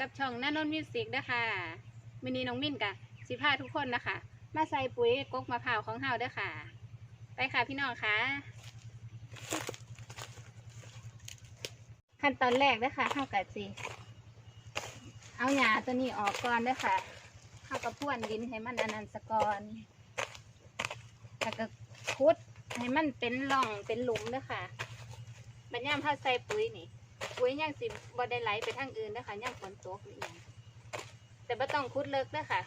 กับช่องน้านนมิวสิกนะคะมินีน้องมิ้นกะสิพาทุกคนนะคะ มาใส่ปุ๋ยกกมะพร้าวของเฮาเด้อค่ะ ไปค่ะพี่น้องคะขั้นตอนแรกเด้อค่ะเฮากะสิเอาหญ้าตัวนี้ออกก่อนเด้อค่ะเฮากับพ่วนดินให้มันอนันสก่อนแล้วก็คุดให้มันเป็นร่องเป็นหลุมเด้อค่ะบัดยามเฮาใส่ปุ๋ยนี่ ปุ๋ยย่างสิบ่ได้ไหลไปทางอื่นนะคะย่างฝนตกหรือยังแต่บ่ต้องคุดเลิกด้อค่ะ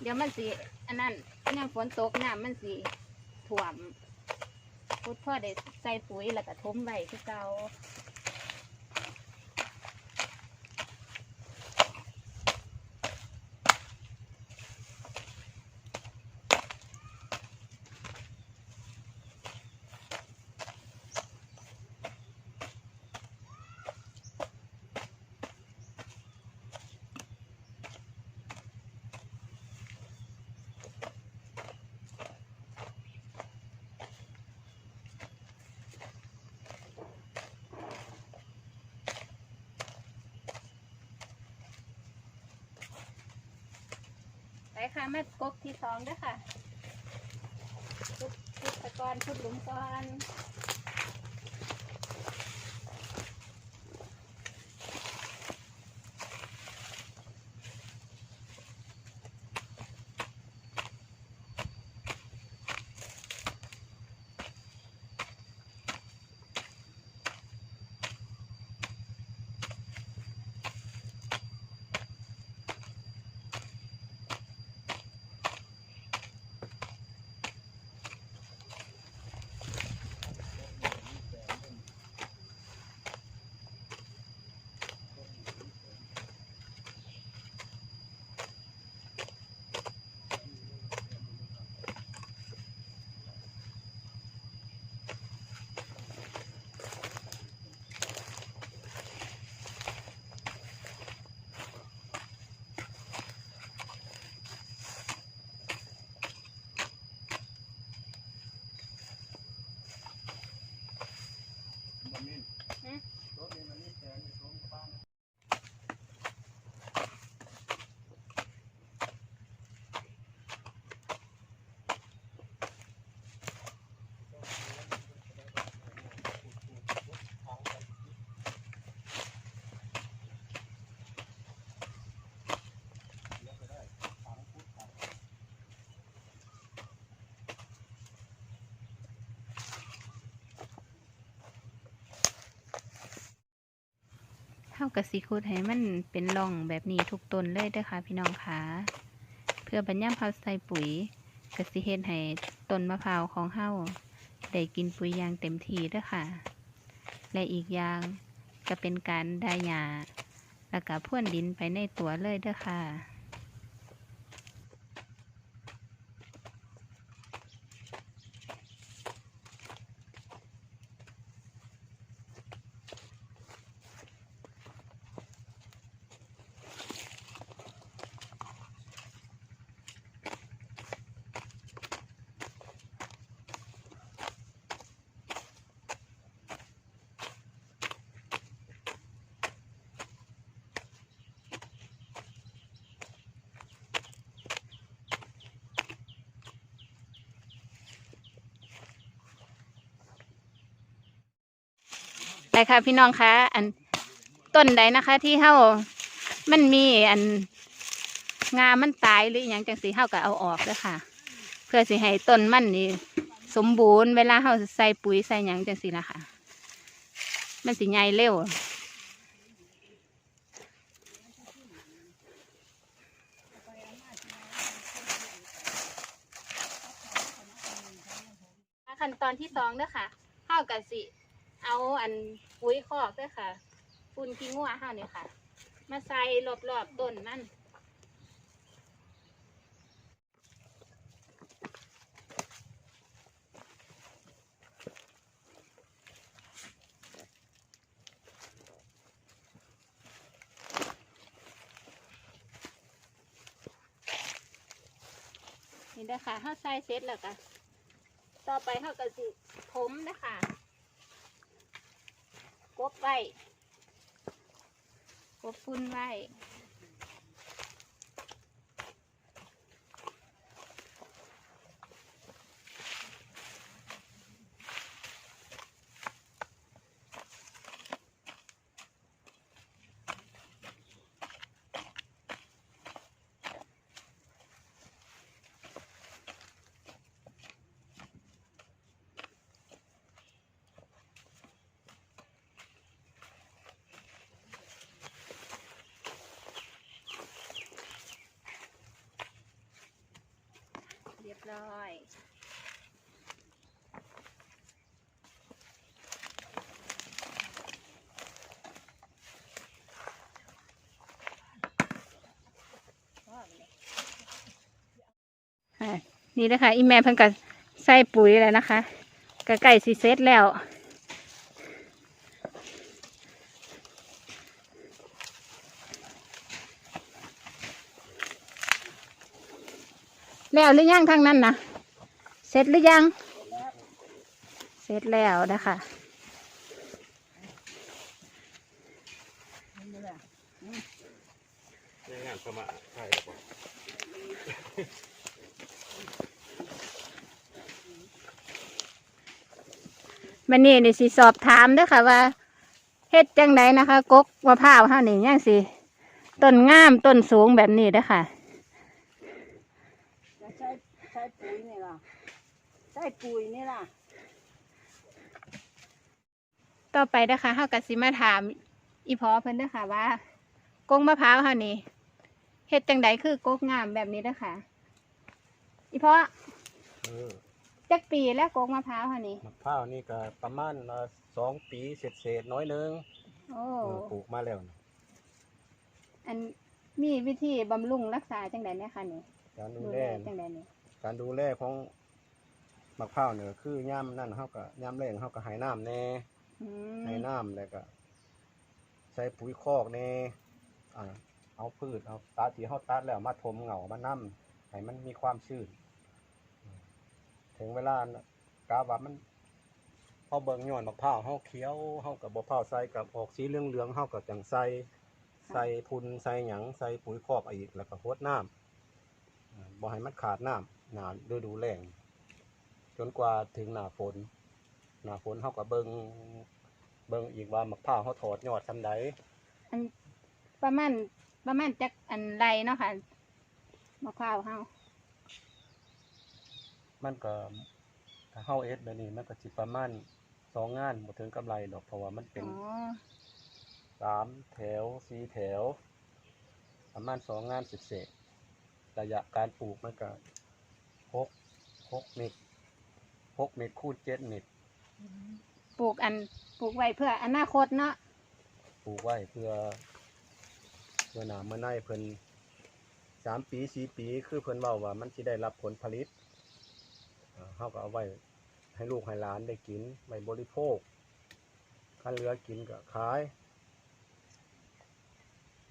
เดี๋ยวมันสีอันนั้นย่างฝนตกน้ำมันสีถ่วมคุดพ่อได้ใส่ปุ๋ยแล้วก็ทมไว้คือเก่า ค่ะมากกที่สองด้อค่ะชุดคุดตะกอนชุดหลุมก่อนากระสีคูดให้มันเป็นร่องแบบนี้ทุกต้นเลยเด้อค่ะพี่น้องค่ะ เพื่อบรรยามเฮาใส่ปุ๋ยกระสิเฮ็ดให้ต้นมะพร้าวของเฮาได้กินปุ๋ยอย่างเต็มที่เด้อค่ะ และอีกอย่างก็เป็นการได้ยาแล้วก็พ่วนดินไปในตัวเลยเด้อค่ะ ค่ะพี่น้องคะอันต้นใดนะคะ ที่เฮามันมีอันงามันตายหรืออย่างจังสีเฮาก็เอาออกเด้อค่ะ เพื่อสิให้ต้นมันนี่สมบูรณ์เวลาเฮาใส่ปุ๋ยใส่หยังจังสีนะคะมันสิใหญ่เร็วขั้นตอนที่สองเด้อค่ะเฮากับสิ เอาอันปุ๋ยคอกด้วยค่ะฝุ่นขี้งัวห้าเนี่ยค่ะ มาใส่รอบๆต้นมันนี่นะคะถ้าใส่เสร็จแล้วก็ต่อไปเขาก็สิผมนะคะ บไว้กบฟุ้นไว้ เรียบร้อย นี่นะคะอีแม่เพิ่นก็ใส่ปุ๋ยแล้วนะคะก็ใกล้สิเสร็จแล้ว แล้วหรือยังทางนั้นนะเสร็จหรือยัง เสร็จแล้วนะคะมันนี่นี่สิสอบถามด้วยค่ะว่าเฮ็ดจังไดนะคะ กกมะพร้าวเฮานี่ยังสิต้นงามต้นสูงแบบนี้ด้อค่ะ ใช้ปุ๋ยนี่ล่ะใช้ปุ๋ยนี่ล่ะ ต่อไปนะคะเฮาก็สิมาถาม อีพอเพิ่นเด้อค่ะว่ากกมะพร้าวเฮานี่เฮ็ดจังไดคือกกงามแบบนี้เด้อค่ะอีพอเออจักปีแล้วกกมะพร้าวเฮานี่มะพร้าวนี่ก็ประมาณเอ่อสองปีเศษเศษๆน้อยหนึงโอ้เออปลูกมาแล้วนะอันมีวิธีบำรุงรักษาจังไดเนี่ยค่ะนี่การดูดูแลแลจังไดนี่ การดูแลของมะพร้าวเนี่ยคือย่ามนั่นเฮาก็ย่ามแรงเฮาก็ให้น้ำแน่อืม ให้น้ำแล้วก็ใส่ปุ๋ยคอกแน่อ่าเอาพืชเอาตัดที่เฮาตัดแล้วมาถมเหงามานํให้มันมีความชื้นถึงเวลากาว่ามันพอเบิ่งย้อนมะพร้าวเฮาเขียวเฮากับบ่พร้าวใส่กับออกสีเหลืองๆเฮาก็จังใส่ใส่พุนใส่หยังใส่ปุ๋ยคอกอีกแล้วก็รดน้ำอ่าบ่ให้มันขาดน้ำ หน้าฤดูแล้งจนกว่าถึงหน้าฝน หน้าฝนเขาก็เบิงเบิงอีกว่ามะพร้าวเขาถอดยอดทำใดอันประมาณประมาณจักอันไรเนาะค่ะมะพร้าวเฮามันก็ถ้าเฮาเอสแบบนี้มันก็สิประมาณสองงานบ่ถึงกำไรดอกเพราะว่ามันเป็นอ๋อสามแถวสี่แถว ประมาณสองงานสิบเศษระยะการปลูกมันก็ หกหกเมตรหกเมตรคูณเจ็ดเมตรปลูกอันปลูกไว้เพื่ออนาคตเนาะปลูกไว้เพื่อเพื่อหนาเมื่อในเพิ่นสามปีสี่ปีคือเพิ่นเว้าว่า มันสิได้รับผลผลิตเอ่อเฮาก็เอาไว้ให้ลูกให้หลานได้กินไว้บริโภคคันเหลือกินก็ขาย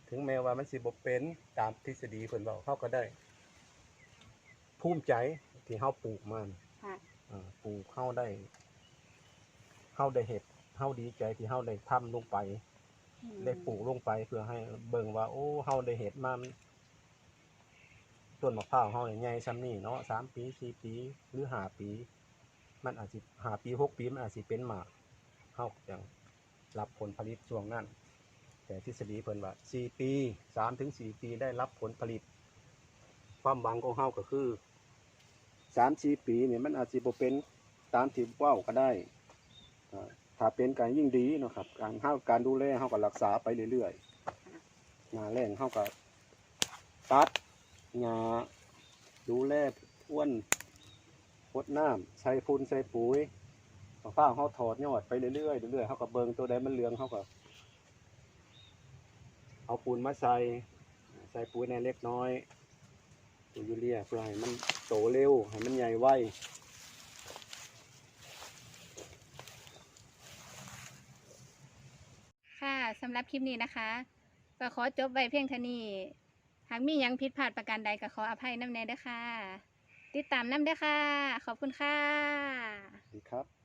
ถึงแม้ว่ามันสิบ่เป็นตามทฤษฎีเพิ่นเว้าเฮาก็ได้ ภูมิใจที่เฮาปลูกมันค่ะ อ่าปลูกเฮาได้เฮาได้เฮ็ดเฮาดีใจที่เฮาได้ทำลงไปอืมได้ปลูกลงไปเพื่อให้เบิ่งว่า โอ้เฮาได้เห็ดมามันต้นมะพร้าวเฮาเนี่ยใหญ่ซ้ำนี่เนาะสามปีสี่ปีหรือห้าปี มันอาจสิห้าปีหกปีมันอาจสิเป็นหมากเฮาจังรับผลผลิตช่วงนั้น แต่ทฤษฎีเพิ่นว่าสี่ปีสามถึงสี่ปีได้รับผลผลิต ความหวังของเฮาก็คือ สามสี่ปีเนี่ยมันอาจสิบ่เป็นตามที่เว้าก็ได้ถ้าเป็นการยิ่งดีนะครับ การเฮาการดูแลเฮาก็รักษาไปเรื่อยๆหญ้าแรงเฮาก็ตัดหญ้าดูแลอ้วนพดน้ำใส่ฝุ่นใส่ปุ๋ยข้าวเฮาถอดยอดไปเรื่อยๆเรื่อยๆเฮาก็เบิงตัวใดมันเหลืองเฮาก็เอาปูนมาใส่ใส่ปุ๋ยในเล็กน้อยปุ๋ยยูเรียเพื่อให้มัน โตเร็ว ให้มันใหญ่ไวค่ะสำหรับคลิปนี้นะคะ ก็ขอจบไว้เพียงเท่านี้ หากมีหยังผิดพลาดประการใดก็ขออภัยน้ำแน่เด้อค่ะ ติดตามน้ำเด้อค่ะ ขอบคุณค่ะ ดีครับ